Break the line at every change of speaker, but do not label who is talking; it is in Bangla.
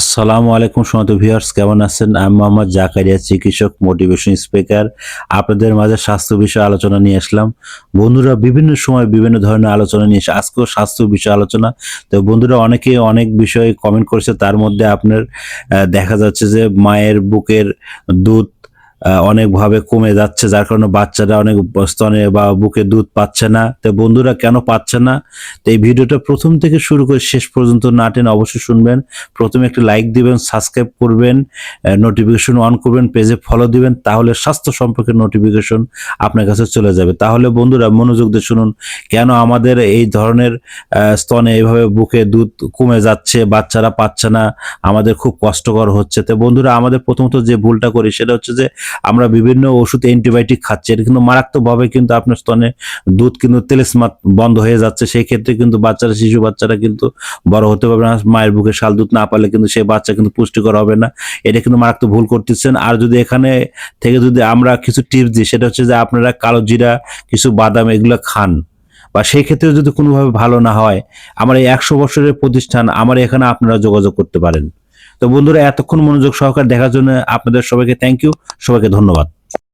আসসালামু আলাইকুম সমত ভিউয়ার্স, কেমন আছেন? আমি মোহাম্মদ জাকারিয়া, চিকিৎসক মোটিভেশন স্পিকার আপনাদের মাঝে স্বাস্থ্য বিষয়ে আলোচনা নিয়ে আসলাম। বন্ধুরা, বিভিন্ন সময় বিভিন্ন ধরনের আলোচনা নিয়ে আজকেও স্বাস্থ্য বিষয়ে আলোচনা। তো বন্ধুরা অনেকে অনেক বিষয়ে কমেন্ট করেছে। তার মধ্যে আপনার দেখা যাচ্ছে যে মায়ের বুকের দুধ অনেকভাবে কমে যাচ্ছে, যার কারণে বাচ্চারা অনেক স্তনে বা বুকে দুধ পাচ্ছে না। তো বন্ধুরা, কেন পাচ্ছে না? তো এই ভিডিওটা প্রথম থেকে শুরু করে শেষ পর্যন্ত না টেনে অবশ্যই শুনবেন। প্রথমে একটা লাইক দিবেন, সাবস্ক্রাইব করবেন নোটিফিকেশন অন করবেন, পেজে ফলো দিবেন, তাহলে স্বাস্থ্য সম্পর্কে নোটিফিকেশন আপনার কাছে চলে যাবে। তাহলে বন্ধুরা, মনোযোগ দিয়ে শুনুন, কেন আমাদের এই ধরনের স্তনে এইভাবে বুকে দুধ কমে যাচ্ছে, বাচ্চারা পাচ্ছে না, আমাদের খুব কষ্টকর হচ্ছে। তো বন্ধুরা, আমাদের প্রথমত যে ভুলটা করি, সেটা হচ্ছে যে আমরা বিভিন্ন ওষুধ অ্যান্টিবায়োটিক খাচ্ছি। এটা কিন্তু মারাত্মকভাবে কিন্তু আপনার স্তনে দুধ কিন্তু তেলেসমাত বন্ধ হয়ে যাচ্ছে। সেই ক্ষেত্রে কিন্তু বাচ্চারা, শিশু বাচ্চারা কিন্তু বড় হতে পারবে না। মায়ের বুকে শাল দুধ না পারলে কিন্তু সেই বাচ্চা কিন্তু পুষ্টিকর হবে না। এটা কিন্তু মারাত্মক ভুল করতেছেন। আর যদি এখানে থেকে যদি আমরা কিছু টিপস দিই, সেটা হচ্ছে যে আপনারা কালো জিরা, কিছু বাদাম এগুলো খান। বা সেই ক্ষেত্রে যদি কোনোভাবে ভালো না হয়, আমার এই একশো বছরের প্রতিষ্ঠান, আমার এখানে আপনারা যোগাযোগ করতে পারেন। তো বন্ধুরা এতক্ষণ মনোযোগ সহকারে দেখার জন্য আপনাদের সবাইকে থ্যাংক ইউ সবাইকে ধন্যবাদ।